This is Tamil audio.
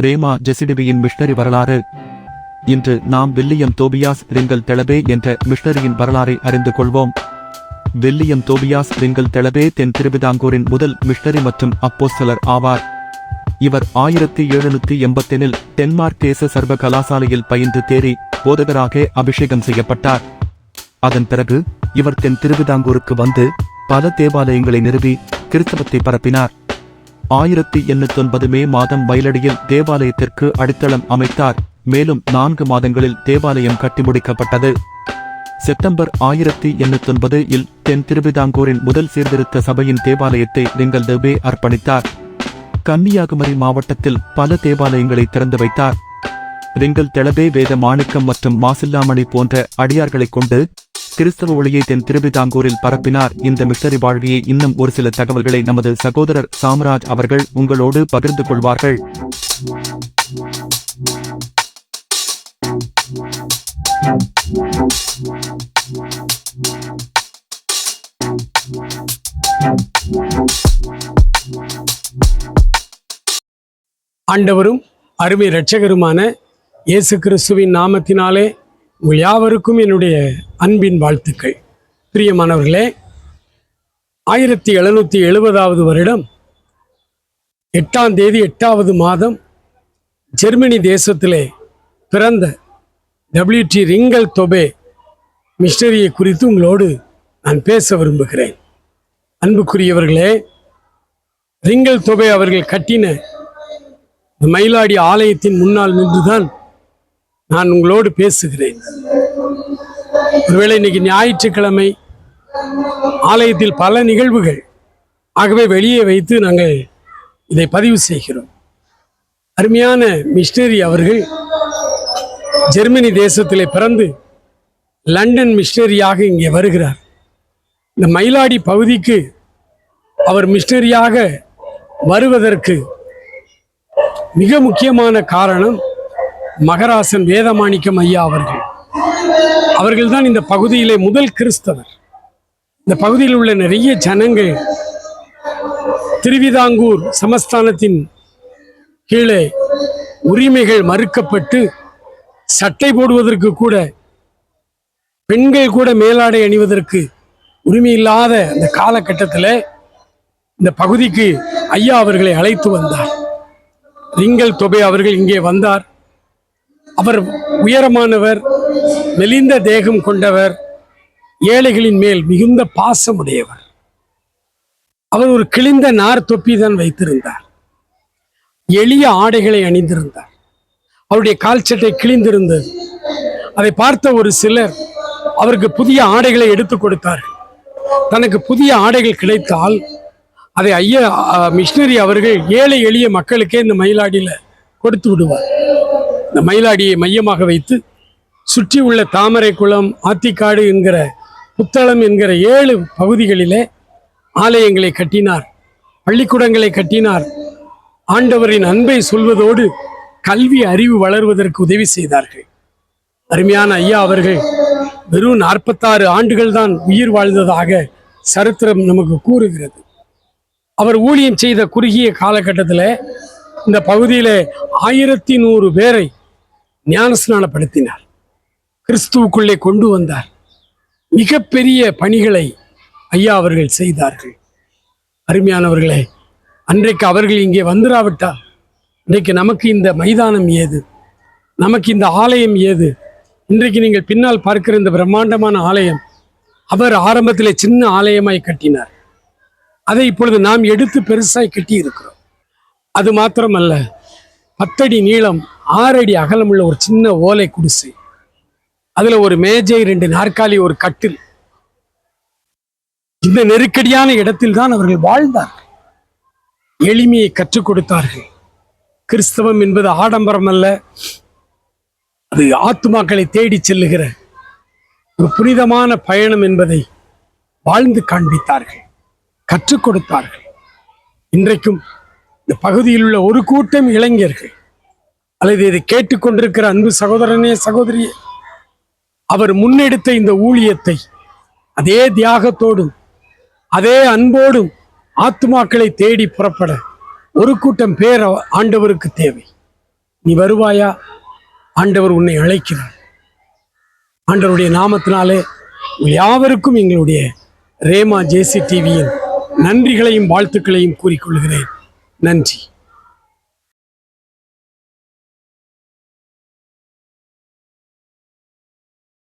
ரேமா ஜெசிடிபியின் மிஷனரி வரலாறு. இன்று நாம் வில்லியம் தோபியாஸ் ரிங்கல் தெளபே என்ற மிஷனரியின் வரலாறை அறிந்து கொள்வோம். வில்லியம் தோபியாஸ் ரிங்கல் தெளபே தென் திருவிதாங்கூரின் முதல் மிஷனரி மற்றும் அப்போஸ்டலர் ஆவார். இவர் ஆயிரத்தி எழுநூத்தி எண்பத்தெனில் டென்மார்க் தேச சர்வ கலாசாலையில் பயின்று தேறி போதகராக அபிஷேகம் செய்யப்பட்டார். அதன் பிறகு இவர் தென் திருவிதாங்கூருக்கு வந்து பல தேவாலயங்களை நிறுவி கிறிஸ்தவத்தை பரப்பினார். ஆயிரத்தி எண்ணூத்தொன்பது மே மாதம் வயலடியில் தேவாலயத்திற்கு அடித்தளம் அமைத்தார். மேலும் நான்கு மாதங்களில் தேவாலயம் கட்டி முடிக்கப்பட்டது. செப்டம்பர் ஆயிரத்தி எண்ணூத்தொன்பது இல் தென் திருவிதாங்கூரின் முதல் சீர்திருத்த சபையின் தேவாலயத்தை நீங்கள் தேவே அர்ப்பணித்தார். கன்னியாகுமரி மாவட்டத்தில் பல தேவாலயங்களை திறந்து வைத்தார். ரிங்கல் தெளபே வேத மாணிக்கம் மற்றும் மாசில்லாமணி போன்ற அடியார்களைக் கொண்டு கிறிஸ்தவ ஒளியை தென் திருவிதாங்கூரில் பரப்பினார். இந்த மிஷனரி வாழ்வியை இன்னும் ஒரு சில தகவல்களை நமது சகோதரர் சாம்ராஜ் அவர்கள் உங்களோடு பகிர்ந்து கொள்வார்கள். ஆண்டவரும் அருமை இரட்சகருமான இயேசு கிறிஸ்துவின் நாமத்தினாலே உங்கள் யாவருக்கும் என்னுடைய அன்பின் வாழ்த்துக்கள். பிரியமானவர்களே ஆயிரத்தி எழுநூற்றி எழுபதாவது வருடம் எட்டாம் தேதி எட்டாவது மாதம் ஜெர்மனி தேசத்திலே பிறந்த டபிள்யூடி ரிங்கல் தொபே மிஷனரியை குறித்து உங்களோடு நான் பேச விரும்புகிறேன். அன்புக்குரியவர்களே ரிங்கல் தொபே அவர்கள் கட்டின இந்த மயிலாடி ஆலயத்தின் முன்னால் நின்றுதான் நான் உங்களோடு பேசுகிறேன். ஒருவேளை இன்னைக்கு ஞாயிற்றுக்கிழமை ஆலயத்தில் பல நிகழ்வுகள் ஆகவே வெளியே வைத்து நாங்கள் இதை பதிவு செய்கிறோம். அருமையான மிஷினரி அவர்கள் ஜெர்மனி தேசத்திலே பிறந்து லண்டன் மிஷினரியாக இங்கே வருகிறார். இந்த மயிலாடி பகுதிக்கு அவர் மிஷினரியாக வருவதற்கு மிக முக்கியமான காரணம் மகராசன் வேதமாணிக்கம் ஐயா அவர்கள். அவர்கள்தான் இந்த பகுதியிலே முதல் கிறிஸ்தவர். இந்த பகுதியில் உள்ள நிறைய ஜனங்கள் திருவிதாங்கூர் சமஸ்தானத்தின் கீழே உரிமைகள் மறுக்கப்பட்டு சட்டை போடுவதற்கு கூட பெண்கள் கூட மேலாடை அணிவதற்கு உரிமை இல்லாத அந்த காலகட்டத்தில் இந்த பகுதிக்கு ஐயா அவர்களை அழைத்து வந்தார். ரிங்கல் தொபே அவர்கள் இங்கே வந்தார். அவர் உயரமானவர் மெலிந்த தேகம் கொண்டவர் ஏழைகளின் மேல் மிகுந்த பாசமுடையவர். அவர் ஒரு கிழிந்த நார் தொப்பி தான் வைத்திருந்தார். எளிய ஆடைகளை அணிந்திருந்தார். அவருடைய கால் சட்டை கிழிந்திருந்தது. அதை பார்த்த ஒரு சிலர் அவருக்கு புதிய ஆடைகளை எடுத்து கொடுத்தார்கள். தனக்கு புதிய ஆடைகள் கிடைத்தால் அதை ஐயா மிஷினரி அவர்கள் ஏழை எளிய மக்களுக்கே இந்த மயிலாடியில் கொடுத்து விடுவார். இந்த மயிலாடியை மையமாக வைத்து சுற்றி உள்ள தாமரை குளம் ஆத்திக்காடு என்கிற புத்தளம் என்கிற ஏழு பகுதிகளிலே ஆலயங்களை கட்டினார் பள்ளிக்கூடங்களை கட்டினார். ஆண்டவரின் அன்பை சொல்வதோடு கல்வி அறிவு வளர்வதற்கு உதவி செய்தார்கள். அருமையான ஐயா அவர்கள் வெறும் நாற்பத்தாறு ஆண்டுகள் தான் உயிர் வாழ்ந்ததாக சரித்திரம் நமக்கு கூறுகிறது. அவர் ஊழியம் செய்த குறுகிய காலகட்டத்தில் இந்த பகுதியில் ஆயிரத்தி நூறு பேரை ஞானஸ்நானப்படுத்தினார். கிறிஸ்துவுக்குள்ளே கொண்டு வந்தார். மிகப்பெரிய பணிகளை ஐயா அவர்கள் செய்தார்கள். அருமையானவர்களே அன்றைக்கு அவர்கள் இங்கே வந்துராவிட்டால் இன்றைக்கு நமக்கு இந்த மைதானம் ஏது? நமக்கு இந்த ஆலயம் ஏது? இன்றைக்கு நீங்கள் பின்னால் பார்க்கிற இந்த பிரம்மாண்டமான ஆலயம் அவர் ஆரம்பத்திலே சின்ன ஆலயமாய் கட்டினார். அதை இப்பொழுது நாம் எடுத்து பெருசாய் கட்டி இருக்கிறோம் அது மாத்திரமல்ல பத்தடி நீளம் ஆறடி அகலமுள்ள ஒரு சின்ன ஓலை குடிசை. அதுல ஒரு மேஜை ரெண்டு நாற்காலி ஒரு கட்டில். இந்த நெருக்கடியான இடத்தில் தான் அவர்கள் வாழ்ந்தார்கள். எளிமையை கற்றுக் கொடுத்தார்கள். கிறிஸ்தவம் என்பது ஆடம்பரம் அல்ல. அது ஆத்துமாக்களை தேடி செல்லுகிற ஒரு புனிதமான பயணம் என்பதை வாழ்ந்து காண்பித்தார்கள் கற்றுக் கொடுத்தார்கள். இன்றைக்கும் இந்த பகுதியில் உள்ள ஒரு கூட்டம் இளைஞர்கள் அல்லது இதை கேட்டுக்கொண்டிருக்கிற அன்பு சகோதரனே சகோதரியே அவர் முன்னெடுத்த இந்த ஊழியத்தை அதே தியாகத்தோடும் அதே அன்போடும் ஆத்துமாக்களை தேடி புறப்பட ஒரு கூட்டம் பேர் ஆண்டவருக்கு தேவை. நீ வருவாயா? ஆண்டவர் உன்னை அழைக்கிறார். ஆண்டவருடைய நாமத்தினாலே யாவருக்கும் எங்களுடைய ரேமா ஜேசி டிவியின் நன்றிகளையும் வாழ்த்துக்களையும் கூறிக்கொள்கிறேன். நன்றி.